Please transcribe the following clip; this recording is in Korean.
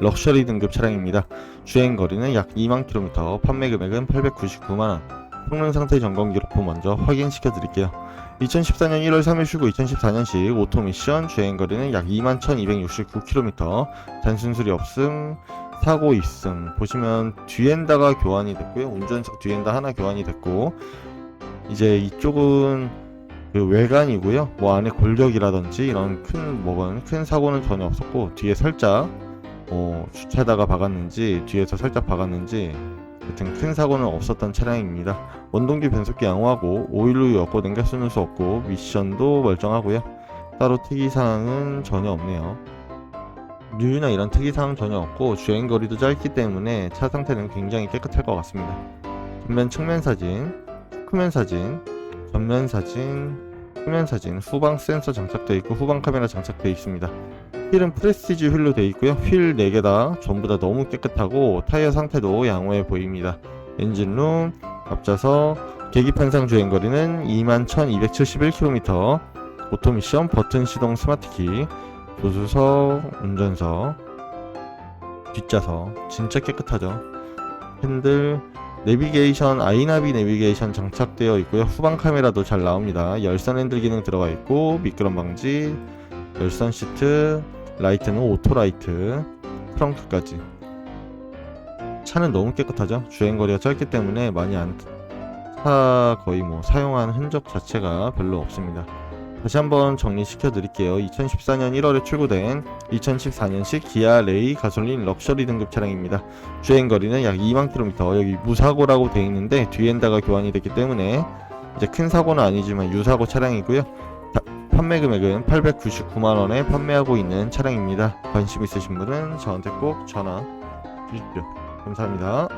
럭셔리 등급 차량입니다. 주행 거리는 약 2만 킬로미터, 판매 금액은 899만 원. 성능 상태 점검 기록부 먼저 확인시켜 드릴게요. 2014년 1월 3일 출고 2014년식 오토 미션 주행 거리는 약 2만 1269km. 단순 수리 없음, 사고 있음. 보시면 뒤엔다가 교환이 됐고요. 운전석 뒤엔다 하나 교환이 됐고 이제 이쪽은 그 외관이고요. 뭐 안에 골격이라든지 이런 큰 뭐건 큰 사고는 전혀 없었고 뒤에 살짝 뭐 주차다가 박았는지 뒤에서 살짝 박았는지 여튼 큰 사고는 없었던 차량입니다. 원동기 변속기 양호하고 오일로 엮고 당겨 쓰는 수 없고 미션도 멀쩡하고요. 따로 특이사항은 전혀 없네요. 유유나 이런 특이사항 전혀 없고 주행거리도 짧기 때문에 차 상태는 굉장히 깨끗할 것 같습니다. 전면 측면 사진, 후면 사진, 전면 사진, 후면 사진, 후방 센서 장착되어 있고 후방 카메라 장착되어 있습니다. 휠은 프레스티지 휠로 되어 있고요. 휠 4개 다 전부 다 너무 깨끗하고 타이어 상태도 양호해 보입니다. 엔진룸, 앞좌석, 계기판상 주행거리는 21,271km, 오토미션 버튼 시동 스마트키, 조수석, 운전석, 뒷좌석 진짜 깨끗하죠. 핸들, 내비게이션 아이나비 내비게이션 장착되어 있고요. 후방 카메라도 잘 나옵니다. 열선 핸들 기능 들어가 있고 미끄럼 방지, 열선 시트, 라이트는 오토 라이트, 트렁크까지. 차는 너무 깨끗하죠. 주행 거리가 짧기 때문에 많이 안차 거의 뭐 사용한 흔적 자체가 별로 없습니다. 다시 한번 정리시켜 드릴게요. 2014년 1월에 출고된 2014년식 기아 레이 가솔린 럭셔리 등급 차량입니다. 주행 거리는 약 2만 킬로미터. 여기 무사고라고 되어 있는데 뒤엔다가 교환이 됐기 때문에 이제 큰 사고는 아니지만 유사고 차량이고요. 다- 판매 금액은 899만 원에 판매하고 있는 차량입니다. 관심 있으신 분은 저한테 꼭 전화 주십시오. 감사합니다.